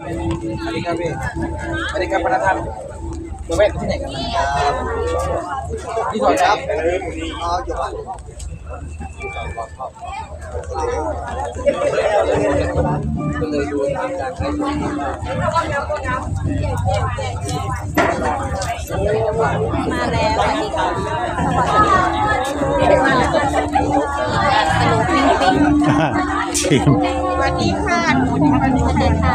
สวัสดีครับพี่สวัสดีครับพนักงานตัวแม่ที่ไหนกันนะครับที่ถอดครับอ๋ออยู่บ้านก็เลยดูตามการใช้ชีวิตมาแล้วสวัสดีค่ะมาแล้วสนุกปิ้งปิ้งทีมสวัสดีค่ะหนูสวัสดีค่ะ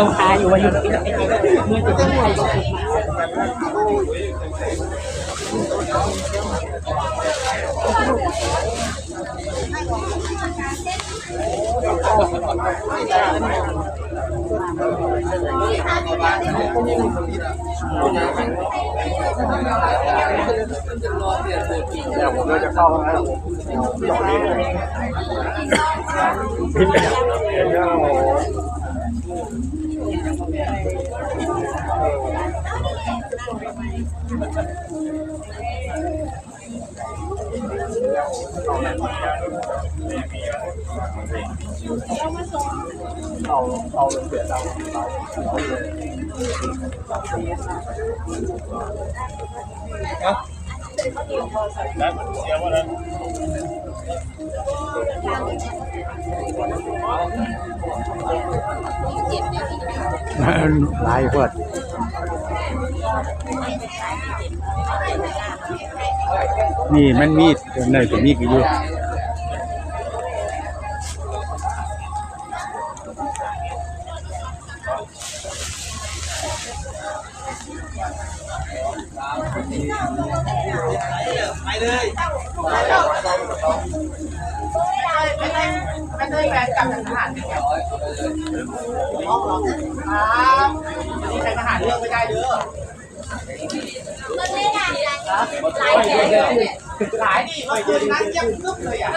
ยวพาอยู่ว่าอยู่ที่ไหนเมื่อจะต้องไปผมเลยจะเข้าแล้ว หลาย เพิดนี่มันมีดในตัวนี้ก็อยู่ ไม่ได้แฟนกลับจากทหารเนี่ยครับนี่ใครทหารเลือกไม่ได้เด้อขายดิเมื่อคืนนั้นเยี่ยมตึ๊บเลยอะ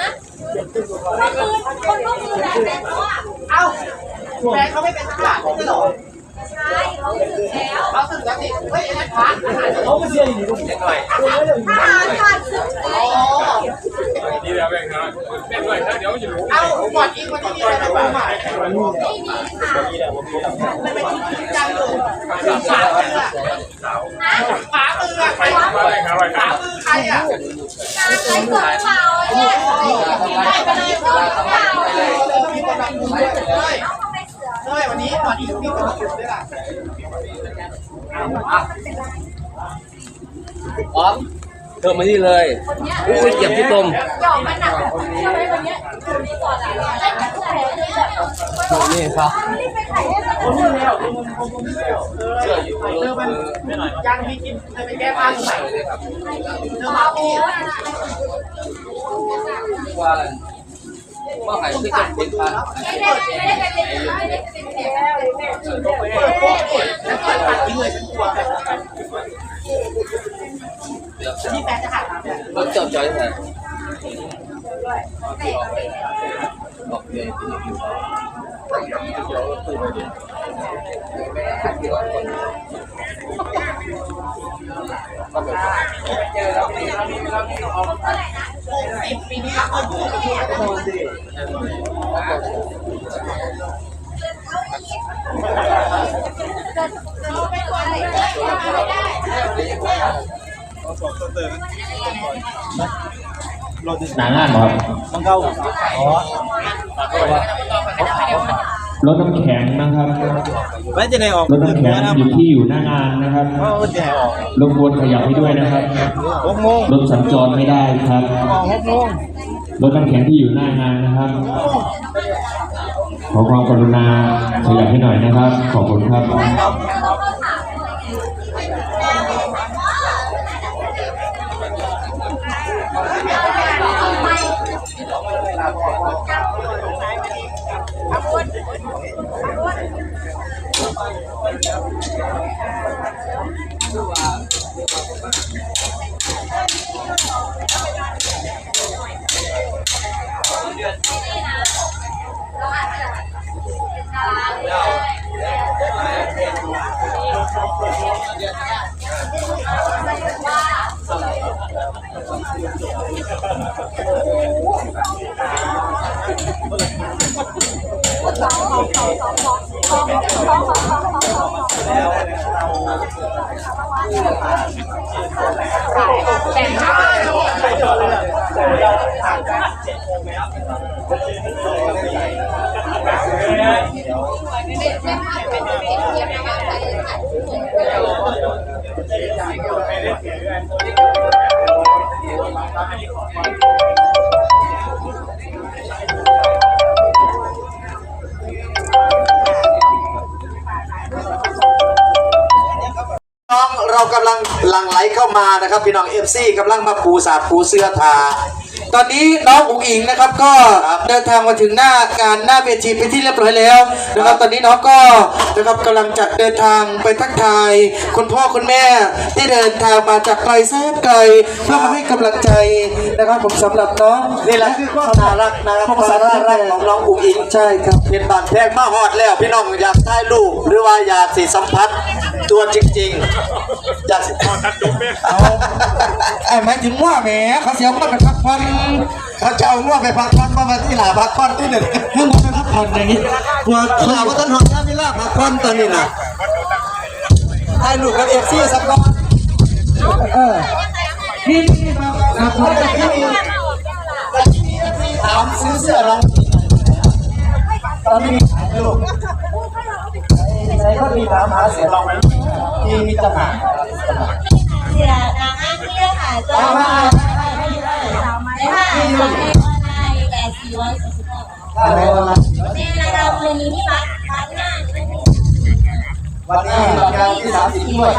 คนก็คือแบบแม่เขาอะเอ้าแฟนเขาไม่เป็นทหารไม่ใช่หรอ ใช่เขาถึงแล้ว เขาสึกแล้วสิเฮ้ยไอ้นั่นพระทหารเขาไม่เชื่ออย่างนี้ลูกเด็กหน่อยทหารขาดศึกแล้อ๋อวดีแล้วแม่งครับเป็นหน่อยถ้าเดี๋ยวจะรู้เอาก่อนอีกวันที่นี่เราไปใหม่ไม่มีค่ะมันเป็นที่จังเลยขามือขามืออะใครมาเรับขามือใครอะงานไรเกิดเปล่าเนี่ยได้ไปเลยเกิดเปล่า เลยมีคนทำบุญด้วยเลย เอาทำไมเสือ เลยวันนี้ก่อนอีกมีคนทำบุญด้วยล่ะพร้อมเธอมานี่เลยอุ้ยเจ็บที่ลมหยอกมันหนักเชื่อไหมคนเนี้ยคนนี้ก่อนอะเล่นกับเพื่อนเลยก่อนนี่ครับรีบไปถ่ายให้มันเถอะเชื่ออยู่เธอมันยังมีกินเธอไปแก้ผ้าตรงไหนเธอมาพี่ว่า ว่าใครที่จะเป็นพันไม่ได้ไม่ได้เป็นไม่ได้เป็นแขกแล้วเลยแม่เปิดโป๊ะแล้วเปิดตัดทิ้งเลยฉันกลัวที่แฟนจะหักเนี่ยรถจอดจอยแทนบอกเลยที่อยู่เดี๋ยวตู้ไปดิก็แบบ สิบปีนี้รักคนพูดกับพูดกับคนดิหนางานครับมันเข้าอ๋อ รถน้ำแข็งนะครับไม่จะไหนออกรถน้ำแข็งอยู่ที่อยู่หน้างานนะครับเขาจะไหนออกรบกวนขยับให้ด้วยนะครับหกโมงรถสัญจรไม่ได้ครับออกหกโมงรถน้ำแข็งที่อยู่หน้างานนะครับ ขอความกรุณาขยับให้หน่อยนะครับ ขอบคุณครับ น้อ เรากำลังหลั่งไหลเข้ามานะครับ พี่น้องเอฟซีกำลังมาปูสาดปูเสื้อทาตอนนี้น้องอุ๋งอิงนะครับก็เดินทางมาถึงหน้างานหน้าเวทีเป็นที่เรียบร้อยแล้วนะครับตอนนี้น้องก็นะครับกำลังจะเดินทางไปทักทาย คุณพ่อคุณแม่ที่เดินทางมาจากไกลแสนไกลเพื่อมาให้กำลังใจนะครับผมสำหรับน้องนี่แหละคือความน่ารักนะครับความน่ารักของน้องอุ๋งอิงใช่ครับเห็นบานแพงมาฮอดแล้ว พี่น้องอยากถ่ายรูปหรือว่าอยากสิสัมผัส ตัวจริงๆอยากสิตัดจบไหมเอาไอ้หมายถึงว่าแหมเขาเสียว่าไปพักผ่อนเขาจะเอาว่าไปพักผ่อนมามาที่หลาพักผ่อนที่หนึ่งให้มันไปพักผ่อนอย่างนี้กลัวหลาว่าต้นหอมย่ามิล่าพักผ่อนตอนนี้นะถ่ายรูปกับเอฟซีสักรอบเออนี่นี่ครับครับผมจะให้ถามซื้อเสื้อเราตอนนี้ถ่ายรูป ในก็มีถามหาเสียเราไหมมีมีตำหนักเสียนางอ้างเรียกหาเจ้าว่าไม่ว่าทำให้ออนไลน์แต่สี่ร้อยสี่สิบเก้าอะไรวะในระดับมือนี้ที่วัดวัดหน้าวันนี้เรางานที่สามสิบด้วย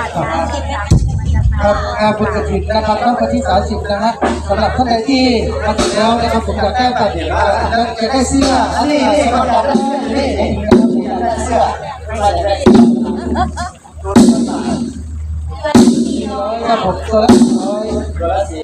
ครับงานบุญกระถิ่นนะครับตั้งแต่ที่ 30 นะฮะสำหรับท่านใดที่มาถึงแล้วนะครับผมอยากได้บัตรแล้วจะได้เสื้ออันนี้สำหรับเรานี่เสื้อ ผมตัวละร้อย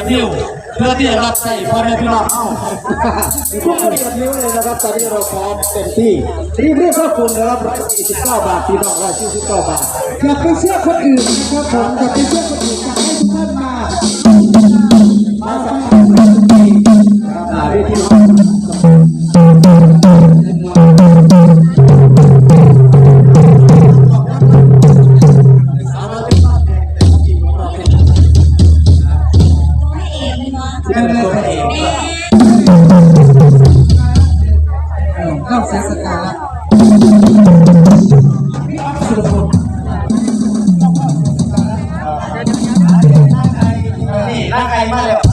ระเบียบริ้วเพื่อที่จะรับใช้พ่อแม่พี่น้องเอ้าทุกคนกับนิ้วเลยนะครับตอนนี้เราพร้อมเต็มที่รีบเรียกเข้าคุณนะครับ149 บาทพี่น้อง149บาทอย่าไปเชื่อคนอื่นนะครับผมอย่าไปเชื่อคนอื่นอยากให้ทุกท่านมามาสัมผัสกันดีนะครับอ่าเวที ร่างกายมากเลย